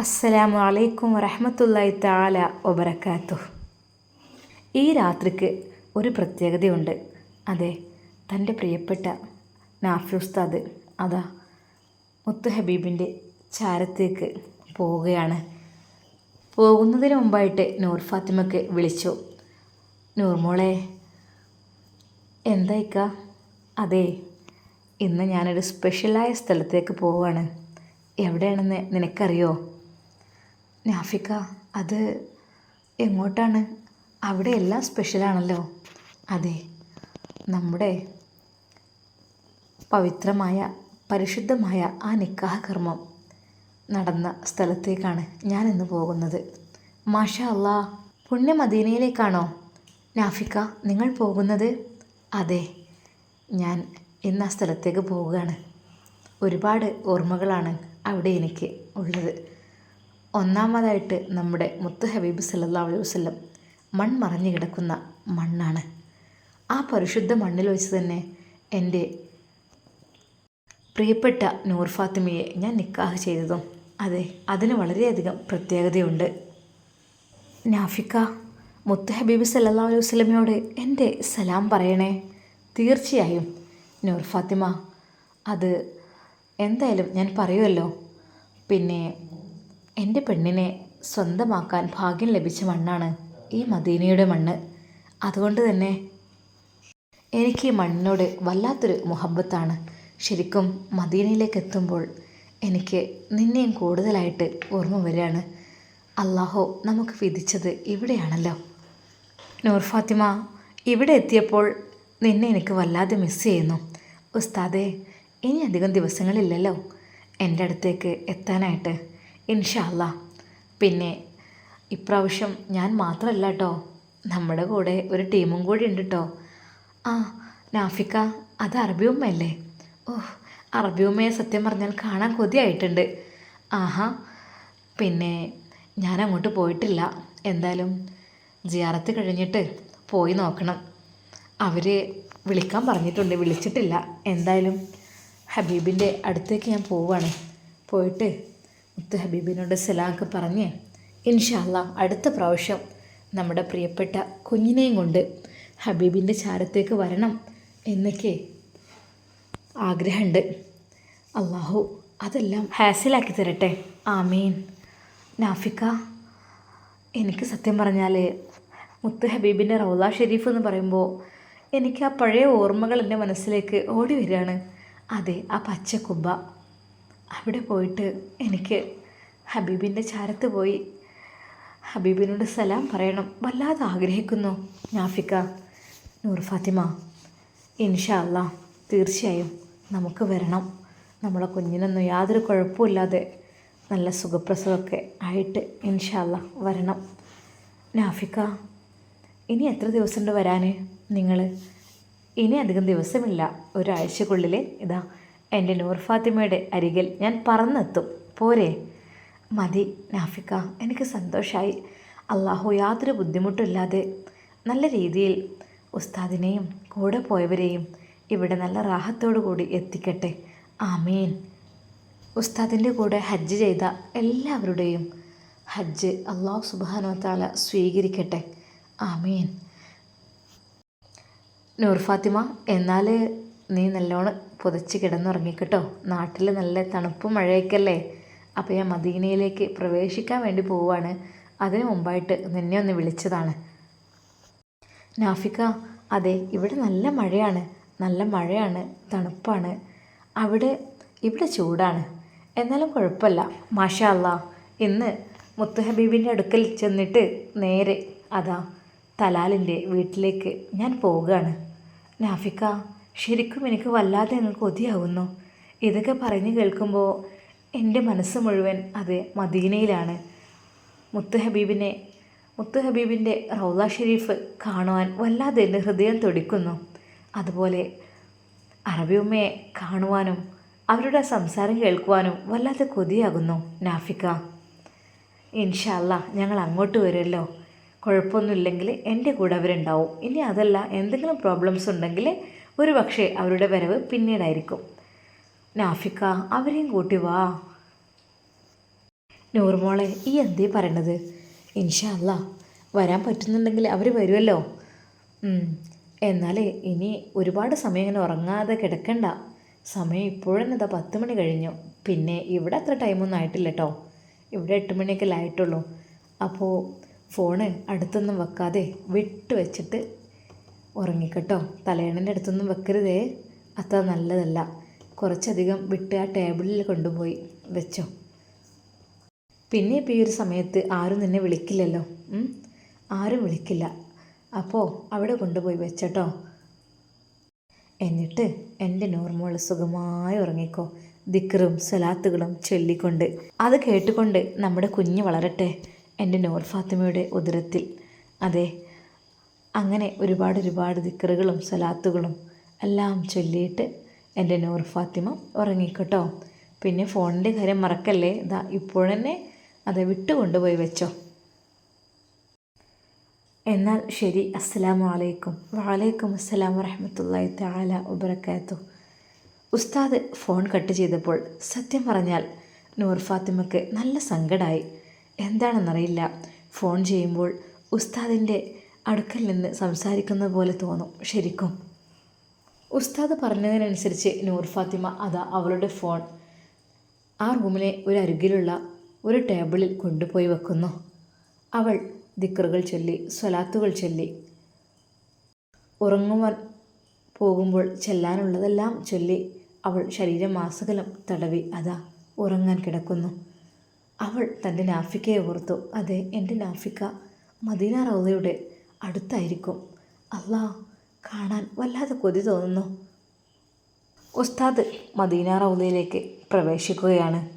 അസ്സലാമു അലൈക്കും വറഹമത്തല്ലായി താല ഒബറക്കാത്തു ഈ രാത്രിക്ക് ഒരു പ്രത്യേകതയുണ്ട്. അതെ തന്റെ പ്രിയപ്പെട്ട നാഫി ഉസ്താദ് അതാ മുത്തു ഹബീബിന്റെ ചാരത്തേക്ക് പോവുകയാണ്. പോകുന്നതിന് മുമ്പായിട്ട് നൂർ ഫാത്തിമക്ക് വിളിച്ചു. നൂർമോളെ എന്തായിക്ക? അതെ ഇന്ന് ഞാനൊരു സ്പെഷ്യലായ സ്ഥലത്തേക്ക് പോവുകയാണ്. എവിടെയാണെന്ന് നിനക്കറിയോ? നാഫിക്ക അത് എങ്ങോട്ടാണ്? അവിടെ എല്ലാം സ്പെഷ്യലാണല്ലോ അതെ നമ്മുടെ പവിത്രമായ പരിശുദ്ധമായ ആ നിക്കാഹ് കർമ്മം നടന്ന സ്ഥലത്തേക്കാണ് ഞാൻ ഇന്ന് പോകുന്നത്. മാഷ അല്ലാ പുണ്യ മദീനയിലേക്കാണോ നാഫിക്ക നിങ്ങൾ പോകുന്നത്? അതെ ഞാൻ ഇന്ന് ആ സ്ഥലത്തേക്ക് പോവുകയാണ്. ഒരുപാട് ഓർമ്മകളാണ് അവിടെ എനിക്ക് ഉള്ളത്. ഒന്നാമതായിട്ട് നമ്മുടെ മുത്ത് ഹബീബ് സല്ലാ അലൈഹി വസ്ലം മൺമറഞ്ഞു കിടക്കുന്ന മണ്ണാണ്. ആ പരിശുദ്ധ മണ്ണിൽ വെച്ച് തന്നെ എന്റെ പ്രിയപ്പെട്ട നൂർ ഫാത്തിമയെ ഞാൻ നിക്കാഹ് ചെയ്തതും അതെ അതിന് വളരെയധികം പ്രത്യേകതയുണ്ട്. നാഫിക്ക മുത്ത് ഹബീബ് സല്ലാ അലൈഹി വസ്ലമയോട് എന്റെ സലാം പറയണേ. തീർച്ചയായും നൂർ ഫാത്തിമ അത് എന്തായാലും ഞാൻ പറയുമല്ലോ. പിന്നെ എന്റെ പെണ്ണിനെ സ്വന്തമാക്കാൻ ഭാഗ്യം ലഭിച്ച മണ്ണാണ് ഈ മദീനയുടെ മണ്ണ്. അതുകൊണ്ട് തന്നെ എനിക്ക് ഈ മണ്ണിനോട് വല്ലാത്തൊരു മുഹബത്താണ്. ശരിക്കും മദീനയിലേക്ക് എത്തുമ്പോൾ എനിക്ക് നിന്നെയും കൂടുതലായിട്ട് ഓർമ്മ വരികയാണ്. അള്ളാഹോ നമുക്ക് വിധിച്ചത് ഇവിടെയാണല്ലോ. നൂർ ഫാത്തിമ ഇവിടെ എത്തിയപ്പോൾ നിന്നെ എനിക്ക് വല്ലാതെ മിസ് ചെയ്യുന്നു. ഉസ്താദേ ഇനി അധികം ദിവസങ്ങളില്ലല്ലോ. എന്റെ അടുത്തേക്ക് എത്താനായിട്ട്. ഇൻഷാല്ല പിന്നെ ഇപ്രാവശ്യം ഞാൻ മാത്രമല്ല കേട്ടോ നമ്മുടെ കൂടെ ഒരു ടീമും കൂടി ഉണ്ട് കേട്ടോ ആ നാഫിക്ക അത് അറബി ഉമ്മയല്ലേ? ഓഹ് അറബി ഉമ്മയെ സത്യം പറഞ്ഞാൽ കാണാൻ കൊതിയായിട്ടുണ്ട്. ആഹാ പിന്നെ ഞാൻ അങ്ങോട്ട് പോയിട്ടില്ല. എന്തായാലും ജിയാറത്ത് കഴിഞ്ഞിട്ട് പോയി നോക്കണം. അവർ വിളിക്കാൻ പറഞ്ഞിട്ടുണ്ട് വിളിച്ചിട്ടില്ല. എന്തായാലും ഹബീബിന്റെ അടുത്തേക്ക് ഞാൻ പോവാണ്. പോയിട്ട് മുത്ത് ഹബീബിനോട് സലാഖ് പറഞ്ഞ് ഇൻഷാല്ല അടുത്ത പ്രാവശ്യം നമ്മുടെ പ്രിയപ്പെട്ട കുഞ്ഞിനെയും കൊണ്ട് ഹബീബിന്റെ ചാരത്തേക്ക് വരണം എന്നൊക്കെ ആഗ്രഹമുണ്ട്. അള്ളാഹു അതെല്ലാം ഹാസിലാക്കി തരട്ടെ. ആമീൻ. നാഫിക്ക എനിക്ക് സത്യം പറഞ്ഞാൽ മുത്ത് ഹബീബിന്റെ റൗല ഷെരീഫ് എന്ന് പറയുമ്പോൾ എനിക്ക് ആ പഴയ ഓർമ്മകൾ എന്റെ മനസ്സിലേക്ക് ഓടി വരികയാണ്. അതെ ആ പച്ചക്കുബ്ബ അവിടെ പോയിട്ട് എനിക്ക് ഹബീബിന്റെ ചാരത്ത് പോയി. ഹബീബിനോട് സലാം പറയണം. വല്ലാതെ ആഗ്രഹിക്കുന്നു. നാഫിക്ക നൂർ ഫാത്തിമ ഇൻഷാ അല്ല തീർച്ചയായും നമുക്ക് വരണം. നമ്മളെ കുഞ്ഞിനൊന്നും യാതൊരു കുഴപ്പമില്ലാതെ നല്ല സുഖപ്രസവമൊക്കെ ആയിട്ട് ഇൻഷാ അല്ല വരണം. നാഫിക്ക ഇനി എത്ര ദിവസമുണ്ട് വരാൻ? നിങ്ങൾ ഇനി അധികം ദിവസമില്ല. ഒരാഴ്ചക്കുള്ളിൽ ഇതാ എന്റെ നൂർ ഫാത്തിമയുടെ അരികിൽ ഞാൻ പറന്നെത്തും. പോരെ. മതി നാഫിക്ക. എനിക്ക് സന്തോഷമായി അള്ളാഹു യാതൊരു ബുദ്ധിമുട്ടില്ലാതെ നല്ല രീതിയിൽ ഉസ്താദിനെയും കൂടെ പോയവരെയും ഇവിടെ നല്ല റാഹത്തോടു കൂടി എത്തിക്കട്ടെ. ആമീൻ. ഉസ്താദിന്റെ കൂടെ ഹജ്ജ് ചെയ്ത എല്ലാവരുടെയും ഹജ്ജ് അള്ളാഹു താല സ്വീകരിക്കട്ടെ. ആമീൻ. നൂർ ഫാത്തിമ എന്നാൽ നീ നല്ലോണം പുതച്ച് കിടന്നുറങ്ങിക്കട്ടോ. നാട്ടിൽ നല്ല തണുപ്പും മഴയൊക്കെയല്ലേ? അപ്പോൾ ഞാൻ മദീനയിലേക്ക് പ്രവേശിക്കാൻ വേണ്ടി പോവുകയാണ് അതിനു മുമ്പായിട്ട് നിന്നെ ഒന്ന് വിളിച്ചതാണ്. നാഫിക്ക അതെ ഇവിടെ നല്ല മഴയാണ്. നല്ല മഴയാണ് തണുപ്പാണ്. അവിടെ ഇവിടെ ചൂടാണ്. എന്നാലും കുഴപ്പമില്ല. മാഷാ അല്ലാ ഇന്ന് മുത്തുഹബീബിന്റെ അടുക്കൽ ചെന്നിട്ട് നേരെ അതാ തലാലിന്റെ വീട്ടിലേക്ക് ഞാൻ പോവുകയാണ്. നാഫിക്ക ശരിക്കും എനിക്ക് വല്ലാതെ അങ്ങ് കൊതിയാവുന്നു. ഇതൊക്കെ പറഞ്ഞു കേൾക്കുമ്പോൾ എന്റെ മനസ്സ് മുഴുവൻ അത് മദീനയിലാണ്. മുത്ത് ഹബീബിനെ മുത്ത് ഹബീബിന്റെ റൗദ ഷെരീഫ് കാണുവാൻ വല്ലാതെ എന്റെ ഹൃദയം തൊടിക്കുന്നു. അതുപോലെ അറബിയമ്മയെ കാണുവാനും അവരുടെ സംസാരം കേൾക്കുവാനും വല്ലാതെ കൊതിയാകുന്നു നാഫിക്ക. ഇൻഷല്ല ഞങ്ങൾ അങ്ങോട്ട് വരുമല്ലോ. കുഴപ്പമൊന്നുമില്ലെങ്കിൽ എന്റെ കൂടെ അവരുണ്ടാവും. ഇനി അതല്ല എന്തെങ്കിലും പ്രോബ്ലംസ് ഉണ്ടെങ്കിൽ ഒരു പക്ഷേ അവരുടെ വരവ് പിന്നീടായിരിക്കും. നാഫിക്ക അവരെയും കൂട്ടി വാ. നൂർമോളെ ഈ എന്തേ പറയണത്? ഇൻഷാ വരാൻ പറ്റുന്നുണ്ടെങ്കിൽ അവർ വരുമല്ലോ എന്നാൽ ഇനി ഒരുപാട് സമയം ഇങ്ങനെ ഉറങ്ങാതെ കിടക്കണ്ട. സമയം ഇപ്പോഴെന്നെ ഇതാ പത്ത് മണി കഴിഞ്ഞു. പിന്നെ ഇവിടെ അത്ര ടൈമൊന്നും ആയിട്ടില്ല കേട്ടോ ഇവിടെ എട്ട് മണിയൊക്കെ ആയിട്ടുള്ളൂ. അപ്പോൾ ഫോണ് അടുത്തൊന്നും വെക്കാതെ വിട്ട് വെച്ചിട്ട് ഉറങ്ങിക്കട്ടോ. തലയണന്റെ അടുത്തൊന്നും വെക്കരുതേ. അത്ര നല്ലതല്ല. കുറച്ചധികം വിട്ട് ആ ടേബിളിൽ കൊണ്ടുപോയി വെച്ചോ. പിന്നെ ഇപ്പോൾ ഈ ഒരു സമയത്ത് ആരും നിന്നെ വിളിക്കില്ലല്ലോ. ആരും വിളിക്കില്ല. അപ്പോൾ അവിടെ കൊണ്ടുപോയി വെച്ചട്ടോ. എന്നിട്ട് എന്റെ നോർമോൾ സുഖമായി ഉറങ്ങിക്കോ. ദിക്കറും സലാത്തുകളും ചൊല്ലിക്കൊണ്ട്. അത് കേട്ടുകൊണ്ട് നമ്മുടെ കുഞ്ഞ് വളരട്ടെ എന്റെ നോർ ഫാത്തിമയുടെ ഉദരത്തിൽ. അതെ അങ്ങനെ ഒരുപാട് ഒരുപാട് ദിക്കറുകളും സലാത്തുകളും എല്ലാം ചൊല്ലിയിട്ട് എന്റെ നൂർ ഫാത്തിമ ഉറങ്ങിക്കോട്ടോ. പിന്നെ ഫോണിന്റെ കാര്യം മറക്കല്ലേ? ഇതാ ഇപ്പോഴെന്നെ അത് വിട്ടുകൊണ്ടുപോയി വെച്ചോ. എന്നാൽ ശരി അസ്സലാമു അലൈക്കും. വലൈക്കും അസ്സലാം വറഹമത്തല്ലാഹി തആല വബറകാത്തു. ഉസ്താദ് ഫോൺ കട്ട് ചെയ്തപ്പോൾ സത്യം പറഞ്ഞാൽ നൂർ ഫാത്തിമക്ക് നല്ല സങ്കടമായി എന്താണെന്നറിയില്ല. ഫോൺ ചെയ്യുമ്പോൾ ഉസ്താദിന്റെ അടുക്കൽ നിന്ന് സംസാരിക്കുന്ന പോലെ തോന്നും ശരിക്കും. ഉസ്താദ് പറഞ്ഞതിനനുസരിച്ച് നൂർ ഫാത്തിമ അതാ അവളുടെ ഫോൺ. ആ റൂമിലെ ഒരു അരികിലുള്ള ഒരു ടേബിളിൽ കൊണ്ടുപോയി വെക്കുന്നു. അവൾ ദിക്കറുകൾ ചൊല്ലി സ്വലാത്തുകൾ ചൊല്ലി. ഉറങ്ങുവാൻ പോകുമ്പോൾ ചെല്ലാനുള്ളതെല്ലാം ചൊല്ലി അവൾ ശരീരം മാസകലം തടവി അതാ ഉറങ്ങാൻ കിടക്കുന്നു. അവൾ തന്റെ നാഫിക്കയെ ഓർത്തു അതെ എന്റെ നാഫിക്ക മദീന റൗദയുടെ അടുത്തായിരിക്കും. അല്ലാ കാണാൻ വല്ലാതെ കൊതി തോന്നുന്നു. ഉസ്താദ് മദീന റൗദയിലേക്ക് പ്രവേശിക്കുകയാണ്.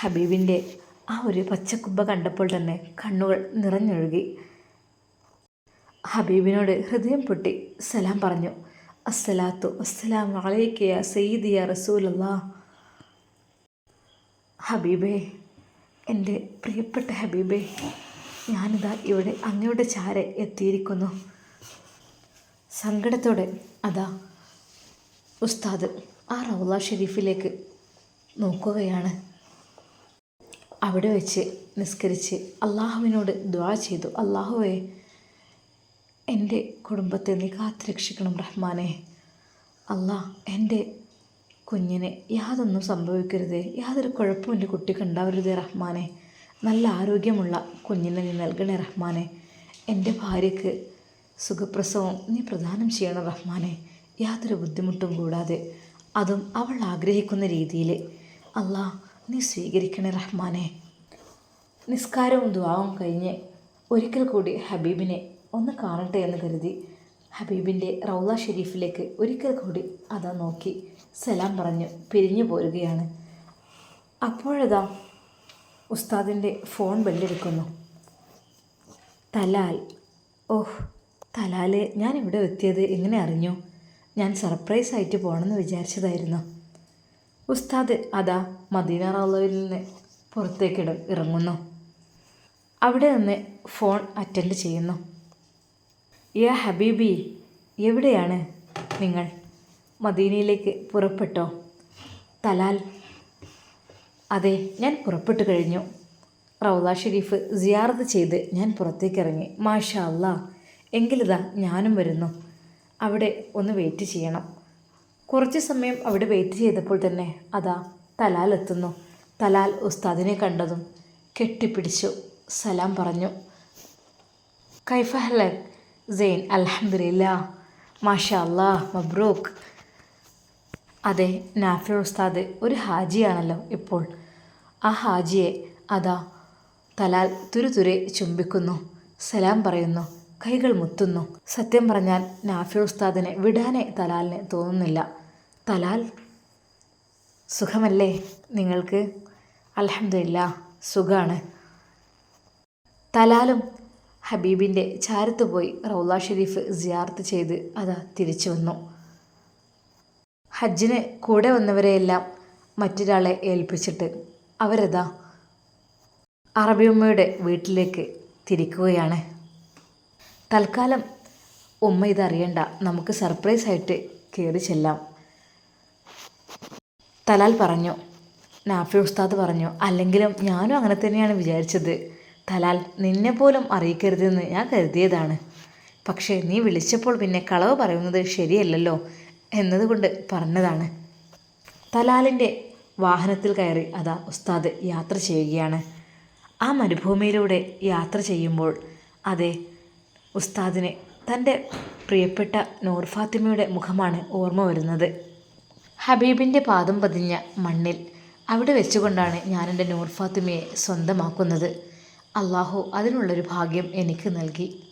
ഹബീബിന്റെ ആ ഒരു പച്ചക്കുബ്ബ കണ്ടപ്പോൾ തന്നെ കണ്ണുകൾ നിറഞ്ഞൊഴുകി. ഹബീബിനോട് ഹൃദയം പൊട്ടി സലാം പറഞ്ഞു. അസ്സലാത്തു അസ്സലാം അലൈക്കയ സയ്യിദിയ റസൂലല്ല. ഹബീബേ എന്റെ പ്രിയപ്പെട്ട ഹബീബേ ഞാനിതാ ഇവിടെ അങ്ങയുടെ ചാരെ എത്തിയിരിക്കുന്നു. സങ്കടത്തോടെ അതാ ഉസ്താദ് ആ റൗല ഷെരീഫിലേക്ക് നോക്കുകയാണ്. അവിടെ വെച്ച് നിസ്കരിച്ച് അള്ളാഹുവിനോട് ദ്വാ ചെയ്തു. അള്ളാഹുവേ എന്റെ കുടുംബത്തെ നീ കാത്തുരക്ഷിക്കണം റഹ്മാനെ. അല്ലാ എന്റെ കുഞ്ഞിനെ യാതൊന്നും സംഭവിക്കരുതേ. യാതൊരു കുഴപ്പവും എന്റെ കുട്ടിക്ക് ഉണ്ടാവരുതേ റഹ്മാനെ. നല്ല ആരോഗ്യമുള്ള കുഞ്ഞിനെ നീ നൽകണേ റഹ്മാനെ. എന്റെ ഭാര്യയ്ക്ക് സുഖപ്രസവം നീ പ്രദാനം ചെയ്യണം റഹ്മാനെ. യാതൊരു ബുദ്ധിമുട്ടും കൂടാതെ അതും അവൾ ആഗ്രഹിക്കുന്ന രീതിയിൽ. അല്ലാ നീ സ്വീകരിക്കണേ റഹ്മാനെ. നിസ്കാരവും ദ്വാവും കഴിഞ്ഞ് ഒരിക്കൽ കൂടി ഹബീബിനെ ഒന്ന് കാണട്ടെ എന്ന് കരുതി ഹബീബിന്റെ റൗള ഷെരീഫിലേക്ക് ഒരിക്കൽ കൂടി അതാ നോക്കി സലാം പറഞ്ഞു പിരിഞ്ഞു പോരുകയാണ്. അപ്പോഴതാ ഉസ്താദിന്റെ ഫോൺ ബെല്ലെടുക്കുന്നു. തലാൽ. ഓഹ് തലാൽ ഞാൻ ഇവിടെ എത്തിയത് എങ്ങനെ അറിഞ്ഞു? ഞാൻ സർപ്രൈസ് ആയിട്ട് പോകണമെന്ന് വിചാരിച്ചതായിരുന്നു. ഉസ്താദ് അതാ മദീന റൗലയിൽ നിന്ന് പുറത്തേക്ക് ഇറങ്ങുന്നു. അവിടെ നിന്ന് ഫോൺ അറ്റൻഡ് ചെയ്യുന്നു. യാ ഹബീബി എവിടെയാണ് നിങ്ങൾ? മദീനയിലേക്ക് പുറപ്പെട്ടോ? തലാൽ അതെ ഞാൻ പുറപ്പെട്ടു കഴിഞ്ഞു. റൗദ ഷെരീഫ് സിയാറത്ത് ചെയ്ത് ഞാൻ പുറത്തേക്കിറങ്ങി. മാഷാ അല്ലാ എങ്കിലിതാ ഞാനും വരുന്നു. അവിടെ ഒന്ന് വെയിറ്റ് ചെയ്യണം. കുറച്ച് സമയം അവിടെ വെയിറ്റ് ചെയ്തപ്പോൾ തന്നെ അതാ തലാൽ എത്തുന്നു. തലാൽ ഉസ്താദിനെ കണ്ടതും കെട്ടിപ്പിടിച്ചു. സലാം പറഞ്ഞു. കൈഫഹല സെയിൻ അലഹമില്ല മാഷാ അല്ലാ മബ്രൂക്ക്. അതെ നാഫി ഉസ്താദ് ഒരു ഹാജിയാണല്ലോ ഇപ്പോൾ. ആ ഹാജിയെ അതാ തലാൽ തുരുതുരെ ചുംബിക്കുന്നു സലാം പറയുന്നു കൈകൾ മുത്തുന്നു. സത്യം പറഞ്ഞാൽ നാഫി ഉസ്താദിനെ വിടാനേ തലാലിന് തോന്നുന്നില്ല. തലാൽ സുഖമല്ലേ നിങ്ങൾക്ക്? അലഹമില്ല സുഖമാണ് തലാലും ഹബീബിന്റെ ചാരത്ത് പോയി റൗല ഷെരീഫ് സിയാർത്ത് ചെയ്ത് അതാ തിരിച്ചു വന്നു. ഹജ്ജിന് കൂടെ വന്നവരെയെല്ലാം മറ്റൊരാളെ ഏൽപ്പിച്ചിട്ട് അവരതാ അറബിയമ്മയുടെ വീട്ടിലേക്ക് തിരിക്കുകയാണ്. തൽക്കാലം ഉമ്മ ഇതറിയണ്ട. നമുക്ക് സർപ്രൈസ് ആയിട്ട് കയറി ചെല്ലാം. തലാൽ പറഞ്ഞു നാഫി ഉസ്താദ് പറഞ്ഞു അല്ലെങ്കിലും ഞാനും അങ്ങനെ തന്നെയാണ് വിചാരിച്ചത്. തലാൽ നിന്നെ പോലും അറിയിക്കരുതെന്ന് ഞാൻ കരുതിയതാണ്. പക്ഷേ നീ വിളിച്ചപ്പോൾ പിന്നെ കളവ് പറയുന്നത് ശരിയല്ലല്ലോ. എന്നതുകൊണ്ട് പറഞ്ഞതാണ്. തലാലിന്റെ വാഹനത്തിൽ കയറി അതാ ഉസ്താദ് യാത്ര ചെയ്യുകയാണ്. ആ മരുഭൂമിയിലൂടെ യാത്ര ചെയ്യുമ്പോൾ അതെ ഉസ്താദിനെ തന്റെ പ്രിയപ്പെട്ട നൂർ ഫാത്തിമയുടെ മുഖമാണ് ഓർമ്മ വരുന്നത്. ഹബീബിന്റെ പാദം പതിഞ്ഞ മണ്ണിൽ അവിടെ വെച്ചുകൊണ്ടാണ് ഞാൻ നൂർ ഫാത്തിമയെ സ്വന്തമാക്കുന്നത്. അള്ളാഹു അതിനുള്ളൊരു ഭാഗ്യം എനിക്ക് നൽകി.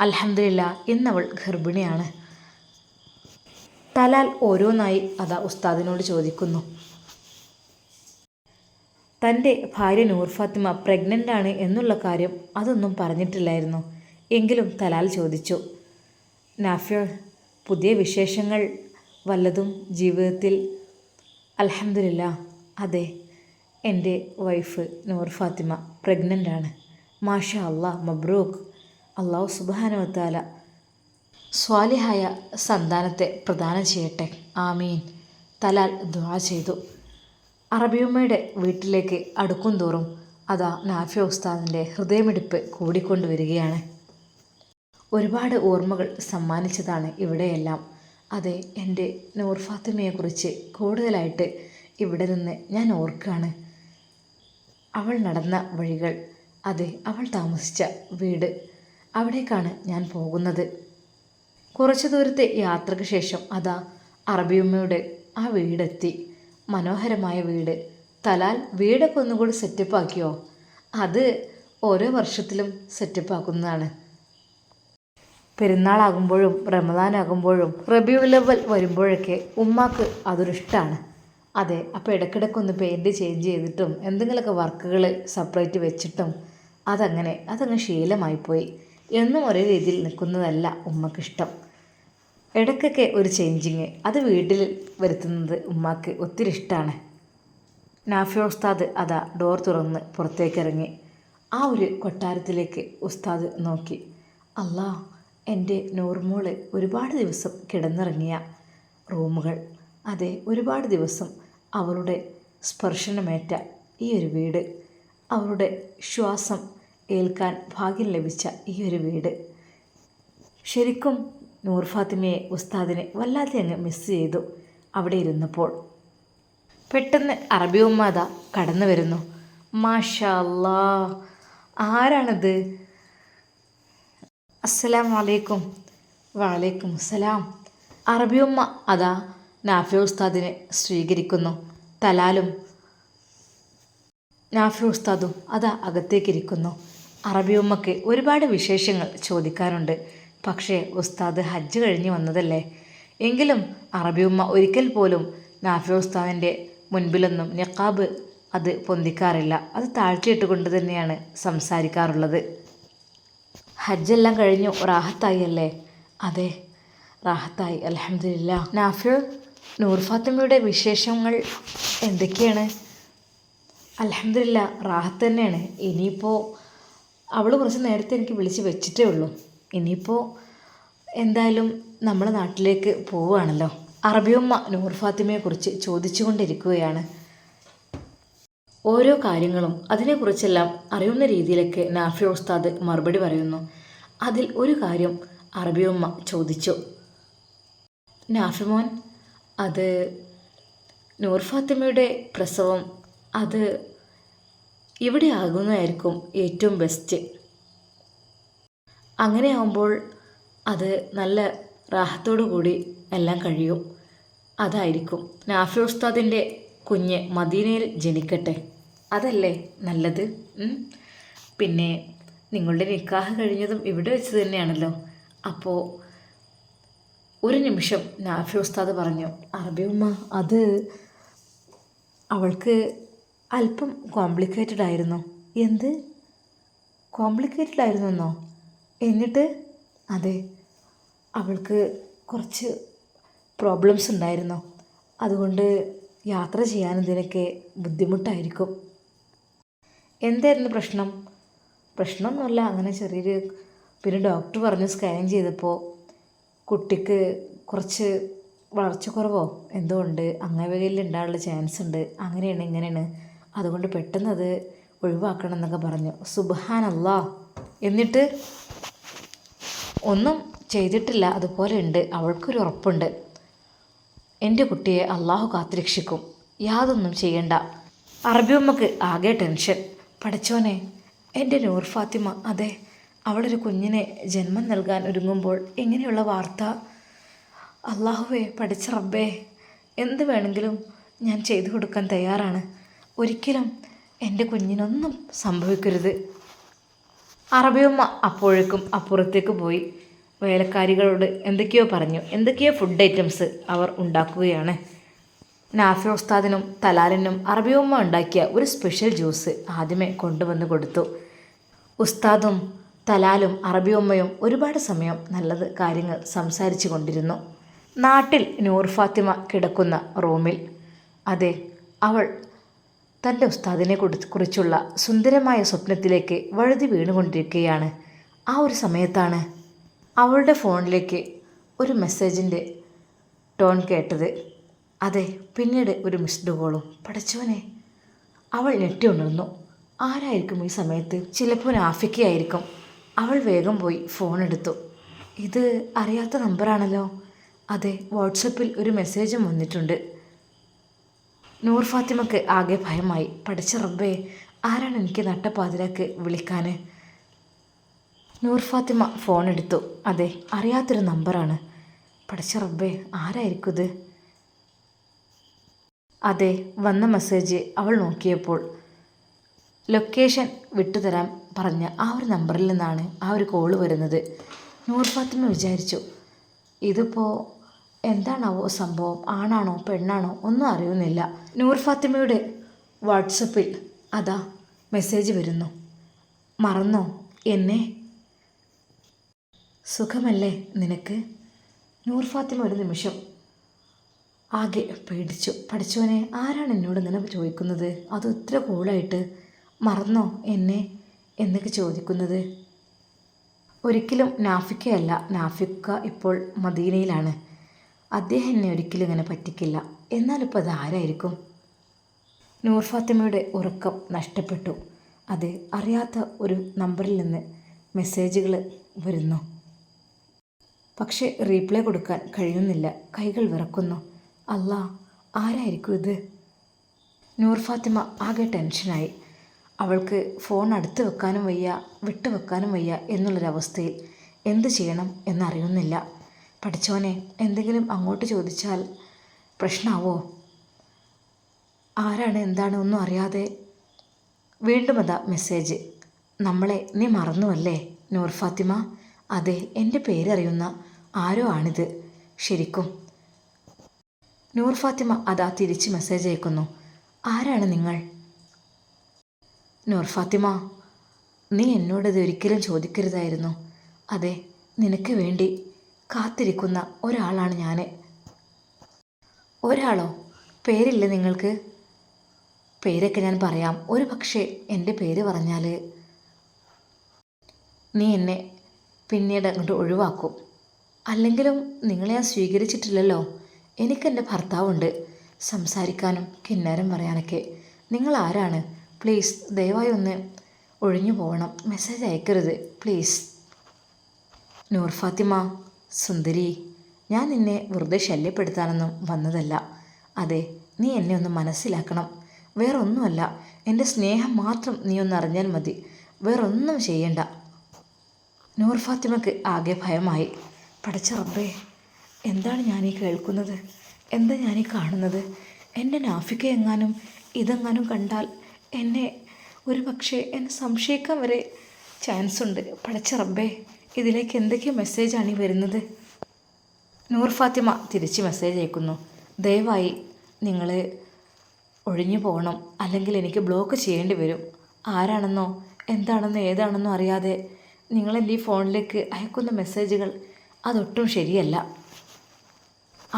അലഹമില്ല ഇന്നവൾ ഗർഭിണിയാണ്. തലാൽ ഓരോന്നായി അതാ ഉസ്താദിനോട് ചോദിക്കുന്നു. തന്റെ ഭാര്യ നൂർ ഫാത്തിമ പ്രഗ്നന്റ് ആണ് എന്നുള്ള കാര്യം അതൊന്നും പറഞ്ഞിട്ടില്ലായിരുന്നു. എങ്കിലും തലാൽ ചോദിച്ചു. നാഫിയ പുതിയ വിശേഷങ്ങൾ വല്ലതും ജീവിതത്തിൽ? അലഹമില്ല അതെ എന്റെ വൈഫ് നൂർ ഫാത്തിമ പ്രഗ്നന്റ് ആണ്. മാഷ അള്ളാ മബ്രൂഖ്. അള്ളാഹു സുബാനുവത്താല സ്വാലിഹായ സന്താനത്തെ പ്രദാനം ചെയ്യട്ടെ. ആമീൻ. തലാൽ ദ്വാ ചെയ്തു. അറബിയമ്മയുടെ വീട്ടിലേക്ക് അടുക്കും തോറും അതാ നാഫിയ ഉസ്താദിന്റെ ഹൃദയമിടിപ്പ് കൂടിക്കൊണ്ടുവരികയാണ്. ഒരുപാട് ഓർമ്മകൾ സമ്മാനിച്ചതാണ് ഇവിടെയെല്ലാം. അതെ എന്റെ നൂർ ഫാത്തിമയെക്കുറിച്ച് കൂടുതലായിട്ട് ഇവിടെ നിന്ന് ഞാൻ ഓർക്കുകയാണ്. അവൾ നടന്ന വഴികൾ അതെ അവൾ താമസിച്ച വീട് അവിടേക്കാണ് ഞാൻ പോകുന്നത്. കുറച്ചു ദൂരത്തെ യാത്രയ്ക്ക് ശേഷം അതാ അറബിയമ്മയുടെ ആ വീടെത്തി. മനോഹരമായ വീട്. തലാൽ വീടൊക്കെ ഒന്നുകൂടി സെറ്റപ്പ് ആക്കിയോ? അത് ഓരോ വർഷത്തിലും സെറ്റപ്പ് ആക്കുന്നതാണ്. പെരുന്നാളാകുമ്പോഴും റമദാനാകുമ്പോഴും റബിയുലവൽ വരുമ്പോഴൊക്കെ ഉമ്മാക്ക് അതൊരു ഇഷ്ടമാണ് അതെ അപ്പോൾ ഇടയ്ക്കിടയ്ക്കൊന്ന് പെയിന്റ് ചേഞ്ച് ചെയ്തിട്ടും എന്തെങ്കിലുമൊക്കെ വർക്കുകൾ സെപ്പറേറ്റ് വെച്ചിട്ടും അതങ്ങനെ അതങ്ങ് ശീലമായിപ്പോയി. എന്നും ഒരേ രീതിയിൽ നിൽക്കുന്നതല്ല ഉമ്മക്കിഷ്ടം. ഇടയ്ക്കൊക്കെ ഒരു ചേഞ്ചിങ് അത് വീട്ടിൽ വരുത്തുന്നത് ഉമ്മാക്ക് ഒത്തിരി ഇഷ്ടമാണ് നാഫിയ ഉസ്താദ് അതാ ഡോർ തുറന്ന് പുറത്തേക്ക് ഇറങ്ങി ആ ഒരു കൊട്ടാരത്തിലേക്ക് ഉസ്താദ് നോക്കി. അല്ലാ എന്റെ നൂർമോൾ ഒരുപാട് ദിവസം കിടന്നിറങ്ങിയ റൂമുകൾ. അതെ ഒരുപാട് ദിവസം അവളുടെ സ്പർശനമേറ്റ ഈ ഒരു വീട്. അവളുടെ ശ്വാസം ഏൽക്കാൻ ഭാഗ്യം ലഭിച്ച ഈ ഒരു വീട്. ശരിക്കും നൂർ ഫാത്തിമയെ ഉസ്താദിനെ വല്ലാതെ അങ്ങ് മിസ് ചെയ്തു അവിടെ ഇരുന്നപ്പോൾ. പെട്ടെന്ന് അറബി ഉമ്മാത കടന്നു വരുന്നു. മാഷല്ല ആരാണിത്? അസ്സലാം വലൈക്കും വലൈക്കും അസ്സലാം. അറബി ഉമ്മ അതാ നാഫി ഉസ്താദിനെ സ്വീകരിക്കുന്നു. തലാലും നാഫി ഉസ്താദും അതാ അകത്തേക്കിരിക്കുന്നു. അറബി ഉമ്മക്ക് ഒരുപാട് വിശേഷങ്ങൾ ചോദിക്കാനുണ്ട് പക്ഷേ ഉസ്താദ് ഹജ്ജ് കഴിഞ്ഞ് വന്നതല്ലേ? എങ്കിലും അറബിയുമ്മ ഒരിക്കൽ പോലും നാഫി ഉസ്താദിന്റെ മുൻപിലൊന്നും നിക്കാബ് അത് പൊന്തിക്കാറില്ല. അത് താഴ്ത്തിയിട്ടുകൊണ്ട് തന്നെയാണ് സംസാരിക്കാറുള്ളത്. ഹജ്ജെല്ലാം കഴിഞ്ഞു റാഹത്തായി അല്ലേ അതെ റാഹത്തായി. അലഹമില്ല നാഫിൾ നൂർ ഫാത്തിമയുടെ വിശേഷങ്ങൾ എന്തൊക്കെയാണ്? അലഹമില്ല റാഹത്ത് തന്നെയാണ്. ഇനിയിപ്പോൾ അവൾ കുറച്ച് നേരത്തെ എനിക്ക് വിളിച്ച് വെച്ചിട്ടേ ഉള്ളൂ. ഇനിയിപ്പോൾ എന്തായാലും നമ്മൾ നാട്ടിലേക്ക് പോവുകയാണല്ലോ. അറബിയമ്മ നൂർ ഫാത്തിമയെക്കുറിച്ച് ചോദിച്ചുകൊണ്ടിരിക്കുകയാണ്. ഓരോ കാര്യങ്ങളും അതിനെക്കുറിച്ചെല്ലാം അറിയുന്ന രീതിയിലൊക്കെ നാഫി ഉസ്താദ് മറുപടി പറയുന്നു. അതിൽ ഒരു കാര്യം അറബിയമ്മ ചോദിച്ചു. നാഫിമോൻ അത് നൂർ ഫാത്തിമയുടെ പ്രസവം അത് ഇവിടെ ആകുന്നതായിരിക്കും ഏറ്റവും ബെസ്റ്റ് അങ്ങനെ അങ്ങനെയാകുമ്പോൾ അത് നല്ല റാഹത്തോടു കൂടി എല്ലാം കഴിയും. അതായിരിക്കും നാഫി ഉസ്താദിന്റെ കുഞ്ഞ് മദീനയിൽ ജനിക്കട്ടെ. അതല്ലേ നല്ലത്? പിന്നെ നിങ്ങളുടെ നിക്കാഹ് കഴിഞ്ഞതും ഇവിടെ വെച്ച് തന്നെയാണല്ലോ. അപ്പോൾ ഒരു നിമിഷം നാഫി ഉസ്താദ് പറഞ്ഞു അറബി ഉമ്മ അത് അവൾക്ക് അല്പം കോംപ്ലിക്കേറ്റഡ് ആയിരുന്നു. എന്ത്? കോംപ്ലിക്കേറ്റഡ് ആയിരുന്നെന്നോ? എന്നിട്ട് അതെ അവൾക്ക് കുറച്ച് പ്രോബ്ലംസ് ഉണ്ടായിരുന്നു. അതുകൊണ്ട് യാത്ര ചെയ്യാൻ ഇതിനൊക്കെ ബുദ്ധിമുട്ടായിരിക്കും. എന്തായിരുന്നു പ്രശ്നം? പ്രശ്നമൊന്നുമല്ല അങ്ങനെ ചെറിയൊരു പിന്നെ ഡോക്ടർ പറഞ്ഞ് സ്കാൻ ചെയ്തപ്പോൾ കുട്ടിക്ക് കുറച്ച് വളർച്ചക്കുറവോ എന്തോ ഉണ്ട് അംഗവൈകല്യം ഉണ്ടാകാനുള്ള ചാൻസ് ഉണ്ട് അങ്ങനെയാണ് ഇങ്ങനെയാണ്. അതുകൊണ്ട് പെട്ടെന്ന് അത് ഒഴിവാക്കണം എന്നൊക്കെ പറഞ്ഞു. സുബഹാനല്ലാ. എന്നിട്ട് ഒന്നും ചെയ്തിട്ടില്ല. അതുപോലെ ഉണ്ട്. അവൾക്കൊരു ഉറപ്പുണ്ട്. എന്റെ കുട്ടിയെ അള്ളാഹു കാത്തിരക്ഷിക്കും. യാതൊന്നും ചെയ്യണ്ട. അറബി ഉമ്മക്ക് ആകെ ടെൻഷൻ. പഠിച്ചോനെ എന്റെ നൂർ ഫാത്തിമ അതെ അവളൊരു കുഞ്ഞിനെ ജന്മം നൽകാൻ ഒരുങ്ങുമ്പോൾ ഇങ്ങനെയുള്ള വാർത്ത അള്ളാഹുവേ പഠിച്ച റബ്ബേ എന്ത് വേണമെങ്കിലും ഞാൻ ചെയ്തു കൊടുക്കാൻ തയ്യാറാണ്. ഒരിക്കലും എന്റെ കുഞ്ഞിനൊന്നും സംഭവിക്കരുത്. അറബിയമ്മ അപ്പോഴേക്കും അപ്പുറത്തേക്ക് പോയി. വേലക്കാരികളോട് എന്തൊക്കെയോ പറഞ്ഞു. എന്തൊക്കെയോ ഫുഡ് ഐറ്റംസ് അവർ ഉണ്ടാക്കുകയാണ്. നാഫി ഉസ്താദിനും തലാലിനും അറബിയമ്മ ഉണ്ടാക്കിയ ഒരു സ്പെഷ്യൽ ജ്യൂസ് ആദ്യമേ കൊണ്ടുവന്ന് കൊടുത്തു. ഉസ്താദും തലാലും അറബിയമ്മയും ഒരുപാട് സമയം നല്ലത് കാര്യങ്ങൾ സംസാരിച്ചു കൊണ്ടിരുന്നു. നാട്ടിൽ നൂർ ഫാത്തിമ കിടക്കുന്ന റൂമിൽ. അതെ അവൾ തന്റെ ഉസ്താദിനെ കുറിച്ചുള്ള സുന്ദരമായ സ്വപ്നത്തിലേക്ക് വഴുതി വീണുകൊണ്ടിരിക്കുകയാണ്. ആ ഒരു സമയത്താണ് അവളുടെ ഫോണിലേക്ക് ഒരു മെസ്സേജിന്റെ ടോൺ കേട്ടത്. അതെ പിന്നീട് ഒരു മിസ്ഡ് കോളും. പഠിച്ചവനെ അവൾ ഞെട്ടി ഉണർന്നു. ആരായിരിക്കും ഈ സമയത്ത്? ചിലപ്പോൾ ആഫിക്കയായിരിക്കും അവൾ വേഗം പോയി ഫോൺ എടുത്തു. ഇത് അറിയാത്ത നമ്പറാണല്ലോ. അതെ വാട്സപ്പിൽ ഒരു മെസ്സേജും വന്നിട്ടുണ്ട്. നൂർ ഫാത്തിമക്ക് ആകെ ഭയമായി. പഠിച്ച റബ്ബേ ആരാണ് എനിക്ക് നട്ടപ്പാതിരാക്ക് വിളിക്കാൻ നൂർ ഫാത്തിമ ഫോൺ എടുത്തു. അതെ അറിയാത്തൊരു നമ്പറാണ്. പഠിച്ച റബ്ബേ ആരായിരിക്കും ഇത്? അതെ വന്ന മെസ്സേജ് അവൾ നോക്കിയപ്പോൾ ലൊക്കേഷൻ വിട്ടുതരാൻ പറഞ്ഞ ആ ഒരു നമ്പറിൽ നിന്നാണ് ആ ഒരു കോൾ വരുന്നത്. നൂർ ഫാത്തിമ വിചാരിച്ചു ഇതിപ്പോൾ എന്താണാവോ സംഭവം? ആണാണോ പെണ്ണാണോ? ഒന്നും അറിയുന്നില്ല. നൂർ ഫാത്തിമയുടെ വാട്സപ്പിൽ അതാ മെസ്സേജ് വരുന്നു. മറന്നോ? എന്നെ? സുഖമല്ലേ നിനക്ക്? നൂർ ഫാത്തിമ ഒരു നിമിഷം ആകെ പേടിച്ചു. പഠിച്ചവനെ ആരാണ് എന്നോട് ഇങ്ങനെ ചോദിക്കുന്നത്? അത് ഇത്ര കൂളായിട്ട് മറന്നോ എന്നെ എന്നൊക്കെ ചോദിക്കുന്നത്? ഒരിക്കലും നാഫിക്കയല്ല. നാഫിക്ക ഇപ്പോൾ മദീനയിലാണ്. അദ്ദേഹം എന്നെ ഒരിക്കലും ഇങ്ങനെ പറ്റിക്കില്ല. എന്നാലിപ്പോൾ അത് ആരായിരിക്കും? നൂർ ഫാത്തിമയുടെ ഉറക്കം നഷ്ടപ്പെട്ടു. അത് അറിയാത്ത ഒരു നമ്പറിൽ നിന്ന് മെസ്സേജുകൾ വരുന്നു. പക്ഷേ റീപ്ലൈ കൊടുക്കാൻ കഴിയുന്നില്ല. കൈകൾ വിറക്കുന്നു. അല്ല ആരായിരിക്കും ഇത്? നൂർ ഫാത്തിമ ആകെ ടെൻഷനായി. അവൾക്ക് ഫോൺ അടുത്ത് വെക്കാനും വയ്യ വിട്ടു വെക്കാനും വയ്യ എന്നുള്ളൊരവസ്ഥയിൽ എന്ത് ചെയ്യണം എന്നറിയുന്നില്ല. പഠിച്ചോനെ എന്തെങ്കിലും അങ്ങോട്ട് ചോദിച്ചാൽ പ്രശ്നമാവോ ആരാണ് എന്താണ് ഒന്നും അറിയാതെ വീണ്ടും അതാ മെസ്സേജ്. നമ്മളെ നീ മറന്നുവല്ലേ നൂർ ഫാത്തിമ? അതെ എന്റെ പേരറിയുന്ന ആരോ ആണിത്. ശരിക്കും. നൂർ ഫാത്തിമ അതാ തിരിച്ച് മെസ്സേജ് അയക്കുന്നു. ആരാണ് നിങ്ങൾ? നൂർ ഫാത്തിമ നീ എന്നോടത് ഒരിക്കലും ചോദിക്കരുതായിരുന്നു. അതെ നിനക്ക് വേണ്ടി കാത്തിരിക്കുന്ന ഒരാളാണ് ഞാൻ ഒരാളോ? പേരില്ല നിങ്ങൾക്ക്? പേരൊക്കെ ഞാൻ പറയാം. ഒരു പക്ഷേ എന്റെ പേര് പറഞ്ഞാൽ നീ എന്നെ പിന്നീട് അങ്ങോട്ട് ഒഴിവാക്കും. അല്ലെങ്കിലും നിങ്ങളെ ഞാൻ സ്വീകരിച്ചിട്ടില്ലല്ലോ. എനിക്കെന്റെ ഭർത്താവുണ്ട്. സംസാരിക്കാനും കിന്നാരം പറയാനൊക്കെ. നിങ്ങൾ ആരാണ്? പ്ലീസ് ദയവായി ഒന്ന് ഒഴിഞ്ഞു പോകണം. മെസ്സേജ് അയക്കരുത്. പ്ലീസ്. നൂർ ഫാത്തിമ സുന്ദരി ഞാൻ നിന്നെ വെറുതെ ശല്യപ്പെടുത്താനൊന്നും വന്നതല്ല. അതെ നീ എന്നെ ഒന്ന് മനസ്സിലാക്കണം. വേറൊന്നുമല്ല എന്റെ സ്നേഹം മാത്രം നീ ഒന്ന് അറിഞ്ഞാൽ മതി. വേറൊന്നും ചെയ്യണ്ട. നൂർ ഫാത്തിമക്ക് ആകെ ഭയമായി. പഠിച്ച റബ്ബേ എന്താണ് ഞാനീ കേൾക്കുന്നത്? എന്താ ഞാനീ കാണുന്നത്? എന്റെ നാഫിക്ക എങ്ങാനും ഇതെങ്ങാനും കണ്ടാൽ എന്നെ ഒരു പക്ഷേ എന്നെ സംശയിക്കാൻ വരെ ചാൻസ് ഉണ്ട് പഠിച്ച റബ്ബേ ഇതിലേക്ക് എന്തൊക്കെ മെസ്സേജാണ് ഈ വരുന്നത്? നൂർ ഫാത്തിമ തിരിച്ച് മെസ്സേജ് അയക്കുന്നു. ദയവായി നിങ്ങൾ ഒഴിഞ്ഞു പോകണം. അല്ലെങ്കിൽ എനിക്ക് ബ്ലോക്ക് ചെയ്യേണ്ടി വരും. ആരാണെന്നോ എന്താണെന്നോ ഏതാണെന്നോ അറിയാതെ നിങ്ങളെന്റെ ഈ ഫോണിലേക്ക് അയക്കുന്ന മെസ്സേജുകൾ അതൊട്ടും ശരിയല്ല.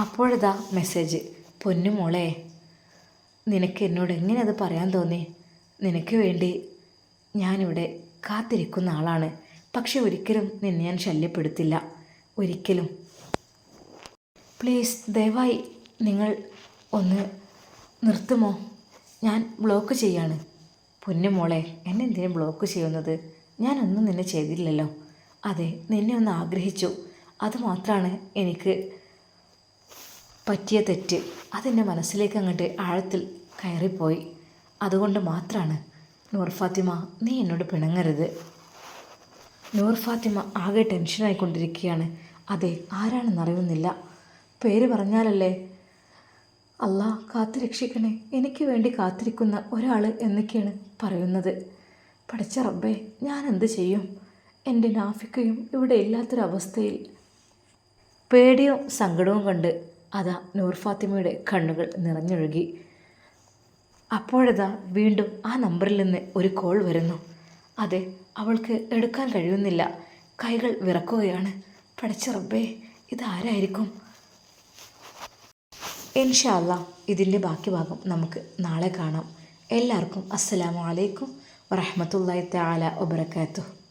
അപ്പോഴതാ മെസ്സേജ് പൊന്നുമോളെ നിനക്ക് എന്നോട് എങ്ങനെ അത് പറയാൻ തോന്നി? നിനക്ക് വേണ്ടി ഞാനിവിടെ കാത്തിരിക്കുന്ന ആളാണ്. പക്ഷെ ഒരിക്കലും നിന്നെ ഞാൻ ശല്യപ്പെടുത്തില്ല. ഒരിക്കലും. പ്ലീസ് ദയവായി നിങ്ങൾ ഒന്ന് നിർത്തുമോ? ഞാൻ ബ്ലോക്ക് ചെയ്യാണ്. പൊന്നുമോളെ എന്നെ എന്തിനും ബ്ലോക്ക് ചെയ്യുന്നത്? ഞാനൊന്നും നിന്നെ ചെയ്തില്ലല്ലോ. അതെ നിന്നെ ഒന്ന് ആഗ്രഹിച്ചു. അതുമാത്രമാണ് എനിക്ക് പറ്റിയ തെറ്റ്. അതെന്റെ മനസ്സിലേക്ക് അങ്ങോട്ട് ആഴത്തിൽ കയറിപ്പോയി. അതുകൊണ്ട് മാത്രമാണ് നൂർ ഫാത്തിമ നീ എന്നോട് പിണങ്ങരുത്. നൂർ ഫാത്തിമ ആകെ ടെൻഷനായിക്കൊണ്ടിരിക്കുകയാണ് അതെ ആരാണെന്നറിയുന്നില്ല പേര് പറഞ്ഞാലല്ലേ? അല്ലാ കാത്തു രക്ഷിക്കണേ. എനിക്ക് വേണ്ടി കാത്തിരിക്കുന്ന ഒരാൾ എന്നൊക്കെയാണ് പറയുന്നത്. പഠിച്ച റബ്ബേ ഞാൻ എന്ത് ചെയ്യും? എന്റെ നാഫിക്കയും ഇവിടെ ഇല്ലാത്തൊരവസ്ഥയിൽ പേടിയും സങ്കടവും കണ്ട് അതാ നൂർ ഫാത്തിമയുടെ കണ്ണുകൾ നിറഞ്ഞൊഴുകി. അപ്പോഴതാ വീണ്ടും ആ നമ്പറിൽ നിന്ന് ഒരു കോൾ വരുന്നു. അതെ അവൾക്ക് എടുക്കാൻ കഴിയുന്നില്ല. കൈകൾ വിറക്കുകയാണ്. പഠിച്ച റബ്ബേ ഇതാരായിരിക്കും? ഇൻഷാല്ല ഇതിന്റെ ബാക്കി ഭാഗം നമുക്ക് നാളെ കാണാം. എല്ലാവർക്കും അസ്സലാമു അലൈക്കും വറഹമത്തല്ലാ തആല വബറകാതുഹു.